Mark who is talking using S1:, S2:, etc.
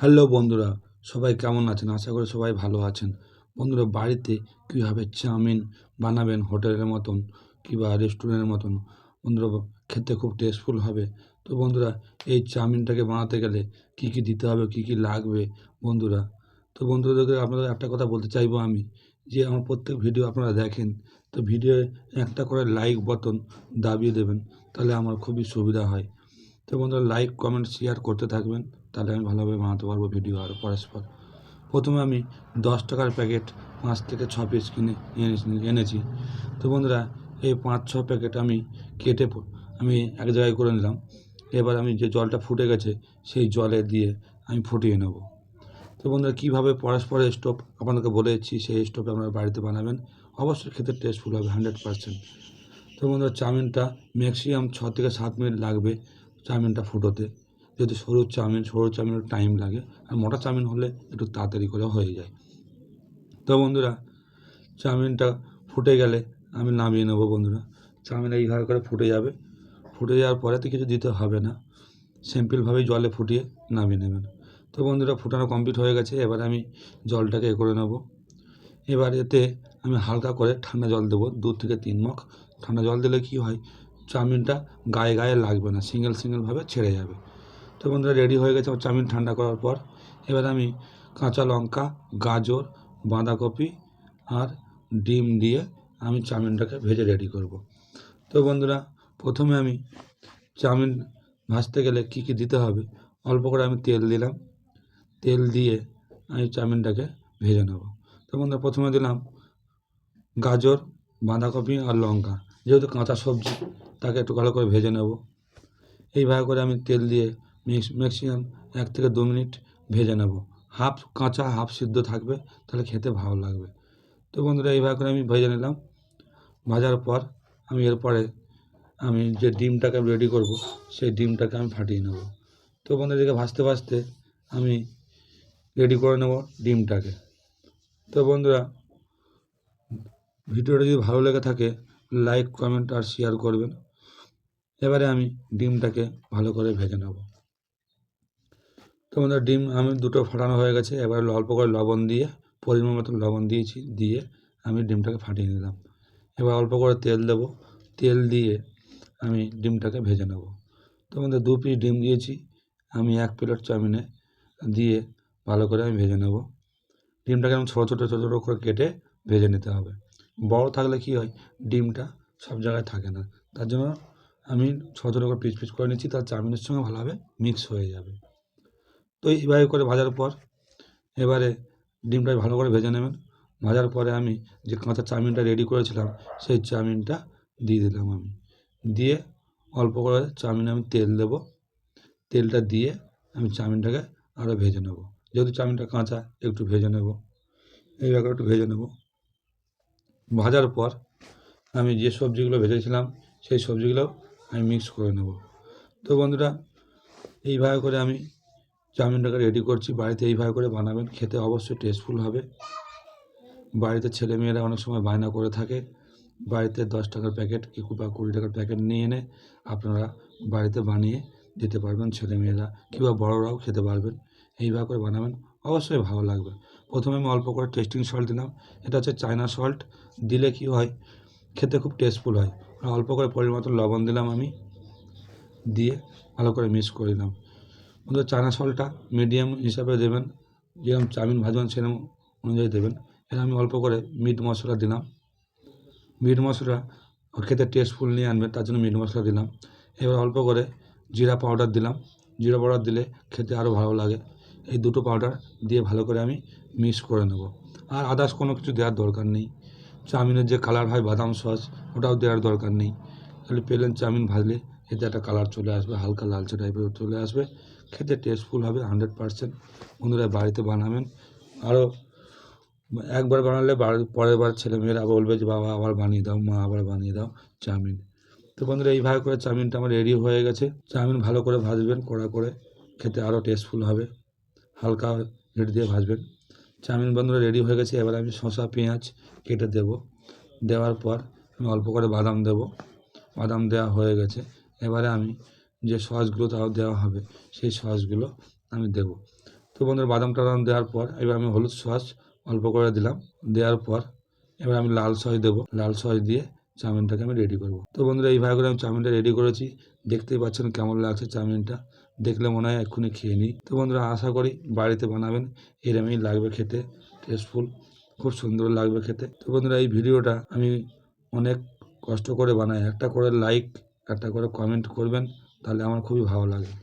S1: Hello বন্ধুরা, সবাই কেমন আছেন? আশা করি সবাই ভালো আছেন। বন্ধুরা, বাড়িতে কীভাবে চাউমিন বানাবেন, হোটেলের মতন কিংবা রেস্টুরেন্টের মতন? বন্ধুরা, খেতে খুব টেস্টফুল হবে। তো বন্ধুরা, এই চাউমিনটাকে বানাতে গেলে কী কী দিতে হবে, কী কী লাগবে বন্ধুরা? তো বন্ধুদেরকে আপনাদের একটা কথা বলতে চাইব আমি, যে আমার প্রত্যেক ভিডিও আপনারা দেখেন, তো ভিডিও একটা করে লাইক বটন দাবিয়ে দেবেন, তাহলে আমার খুবই সুবিধা হয়। তো বন্ধুরা লাইক কমেন্ট শেয়ার করতে থাকবেন। তাহলে আমি ভালোভাবে বানাতে পারব ভিডিও আরও পরস্পর। প্রথমে আমি দশ টাকার প্যাকেট পাঁচ থেকে ছ পিস কিনে এনেছি। তো বন্ধুরা, এই পাঁচ ছ প্যাকেট আমি কেটে আমি এক জায়গায় করে নিলাম। এবার আমি যে জলটা ফুটে গেছে, সেই জলে দিয়ে আমি ফুটিয়ে নেব। তো বন্ধুরা, কীভাবে পরস্পর স্টোভ আপনাদেরকে বলে দিচ্ছি সেই স্টোভে আপনারা বাড়িতে বানাবেন। অবশ্যই খেতে টেস্টফুল হবে হান্ড্রেড পারসেন্ট তো বন্ধুরা, চাউমিনটা ম্যাক্সিমাম ছ থেকে সাত মিনিট লাগবে চাউমিনটা ফুটোতে। যেহেতু সরু চাউমিন, সরু চাউমিনের টাইম লাগে, আর মোটা চাউমিন হলে একটু তাড়াতাড়ি করে হয়ে যায়। তো বন্ধুরা, চাউমিনটা ফুটে গেলে আমি নামিয়ে নেব বন্ধুরা। চাউমিন এইভাবে করে ফুটে যাবে। ফুটে যাওয়ার পরে তো কিছু দিতে হবে না। সিম্পলভাবেই জলে ফুটিয়ে নামিয়ে নেবেন। তো বন্ধুরা, ফুটানো কমপ্লিট হয়ে গেছে। এবার আমি জলটাকে এ করে নেব। এবার এতে আমি হালকা করে ঠান্ডা জল দেবো, দু থেকে তিন মগ। ঠান্ডা জল দিলে কি হয়? চাউমিনটা গায়ে গায়ে লাগবে না, সিঙ্গেল সিঙ্গেলভাবে ছেড়ে যাবে। তো বন্ধুরা রেডি হয়ে গেছে আমার চাউমিন ঠান্ডা করার পর। এবার আমি কাঁচা লঙ্কা, গাজর, বাঁধাকপি আর ডিম দিয়ে আমি চাউমিনটাকে ভেজে রেডি করব। তো বন্ধুরা, প্রথমে আমি চাউমিন ভাজতে গেলে কী কী দিতে হবে? অল্প করে আমি তেল দিলাম। তেল দিয়ে আমি চাউমিনটাকে ভেজে নেব। তো বন্ধুরা, প্রথমে দিলাম গাজর, বাঁধাকপি আর লঙ্কা। যেহেতু কাঁচা সবজি, তাকে একটু ভালো করে ভেজে নেব। এইভাবে করে আমি তেল দিয়ে মিক্স ম্যাক্সিমাম এক থেকে দু মিনিট ভেজে নেব। হাফ কাঁচা, হাফ সিদ্ধ থাকবে, তাহলে খেতে ভালো লাগবে। তো বন্ধুরা, এইভাবে করে আমি ভেজে নিলাম। ভাজার পর আমি এরপরে আমি যে ডিমটাকে রেডি করব, সেই ডিমটাকে আমি ফাটিয়ে নেব। তো বন্ধুরা, এদিকে ভাজতে ভাজতে আমি রেডি করে নেব ডিমটাকে। তো বন্ধুরা, ভিডিওটা যদি ভালো লেগে থাকে লাইক কমেন্ট আর শেয়ার করবেন। এবারে আমি ডিমটাকে ভালো করে ভেজে নেব। তো বন্ধুরা, ডিম আমি দুটো ফাটানো হয়ে গেছে। এবার অল্প করে লবণ দিয়ে, পরিমাণ মতো লবণ দিয়েছি, দিয়ে আমি ডিমটাকে ফাটিয়ে নিলাম। এবার অল্প করে তেল দেব। তেল দিয়ে আমি ডিমটাকে ভেজে নেব। তো বন্ধুরা, দু পিস ডিম দিয়েছি। আমি এক প্লেট চাউমিনে দিয়ে ভালো করে আমি ভেজে নেব। ডিমটাকে আমি ছোটো ছোটো ছোটো করে কেটে ভেজে নিতে হবে। বড় থাকলে কি হয়, ডিমটা সব জায়গায় থাকে না। তার জন্য আমি ছোটো ছোটো করে পিস পিস করে নিচ্ছি তার চাউমিনের সঙ্গে ভালোভাবে মিক্স হয়ে যাবে। তো এইভাবে করে ভাজার পর এবারে ডিমটা ভালো করে ভেজে নেবেন। ভাজার পরে আমি যে কাঁচা চাউমিনটা রেডি করেছিলাম, সেই চাউমিনটা দিয়ে দিলাম আমি। দিয়ে অল্প করে চাউমিনে আমি তেল দেবো। তেলটা দিয়ে আমি চাউমিনটাকে আরও ভেজে নেব। যেহেতু চাউমিনটা কাঁচা, একটু ভেজে নেব। এইভাবে একটু ভেজে নেব। ভাজার পর আমি যে সবজিগুলো ভেজেছিলাম, সেই সবজিগুলো আমি মিক্স করে নেব। তো বন্ধুরা, এইভাবে করে আমি চাউমিনটাকে রেডি করছি। বাড়িতে এইভাবে করে বানাবেন, খেতে অবশ্যই টেস্টফুল হবে। বাড়িতে ছেলেমেয়েরা অনেক সময় বায়না করে থাকে। বাড়িতে দশ টাকার প্যাকেট কি বা কুড়ি টাকার প্যাকেট নিয়ে এনে আপনারা বাড়িতে বানিয়ে দিতে পারবেন ছেলে ছেলেমেয়েরা কিংবা বড়রাও খেতে পারবেন। এইভাবে করে বানাবেন, অবশ্যই ভালো লাগবে। প্রথমে আমি অল্প করে টেস্টিং সল্ট দিলাম। এটা হচ্ছে চায়না সল্ট দিলে কি হয়, খেতে খুব টেস্টফুল হয়। অল্প করে পরিমাণ লবণ দিলাম আমি। দিয়ে ভালো করে মিক্স করে দিলাম বন্ধু চানা সলটা মিডিয়াম হিসাবে দেবেন, যেরকম চাউমিন ভাজবেন সেরকম অনুযায়ী দেবেন। এর আমি অল্প করে মিট মশলা দিলাম। মিট মশলা খেতে টেস্টফুল নিয়ে আনবে তার জন্য মিট মশলা দিলাম। এবার অল্প করে জিরা পাউডার দিলাম। জিরা পাউডার দিলে খেতে আরও ভালো লাগে। এই দুটো পাউডার দিয়ে ভালো করে আমি মিক্স করে নেব। আর আদার্স কোনো কিছু দেওয়ার দরকার নেই। চাউমিনের যে কালার হয় বাদাম সস ওটাও দেওয়ার দরকার নেই। খালি প্লেন চাউমিন ভাজলে এতে একটা কালার চলে আসবে, হালকা লালচে টাইপের চলে আসবে। খেতে টেস্টফুল হবে হান্ড্রেড পারসেন্ট বন্ধুরা, বাড়িতে বানাবেন। আরও একবার বানালে পরের বার ছেলেমেয়েরা বলবে যে, বাবা, আবার বানিয়ে দাও, মা, আবার বানিয়ে দাও চাউমিন। তো বন্ধুরা, এইভাবে করে চাউমিনটা আমার রেডি হয়ে গেছে। চাউমিন ভালো করে ভাজবেন, কড়া করে। খেতে আরও টেস্টফুল হবে। হালকা হিট দিয়ে ভাজবেন। চাউমিন বন্ধুরা রেডি হয়ে গেছে। এবার আমি শসা, পেঁয়াজ কেটে দেব। দেওয়ার পর আমি অল্প করে বাদাম দেব। বাদাম দেওয়া হয়ে গেছে। এবারে আমি যে সসগুলো তাও দেওয়া হবে, সেই সসগুলো আমি দেব। তো বন্ধুরা, বাদাম টাদাম দেওয়ার পর এবার আমি হলুদ সস অল্প করে দিলাম। দেওয়ার পর এবার আমি লাল সস দেবো। লাল সস দিয়ে চাউমিনটাকে আমি রেডি করব। তো বন্ধুরা, এইভাবে করে আমি চাউমিনটা রেডি করেছি। দেখতেই পাচ্ছেন কেমন লাগছে চাউমিনটা। দেখলে মনে হয় এক্ষুনি খেয়ে নিই। তো বন্ধুরা, আশা করি বাড়িতে বানাবেন। এরমই লাগবে খেতে টেস্টফুল খুব সুন্দর লাগবে খেতে। তো বন্ধুরা, এই ভিডিওটা আমি অনেক কষ্ট করে বানাই। একটা করে লাইক একটা করে কমেন্ট করবেন তাহলে আমার খুবই ভালো লাগে।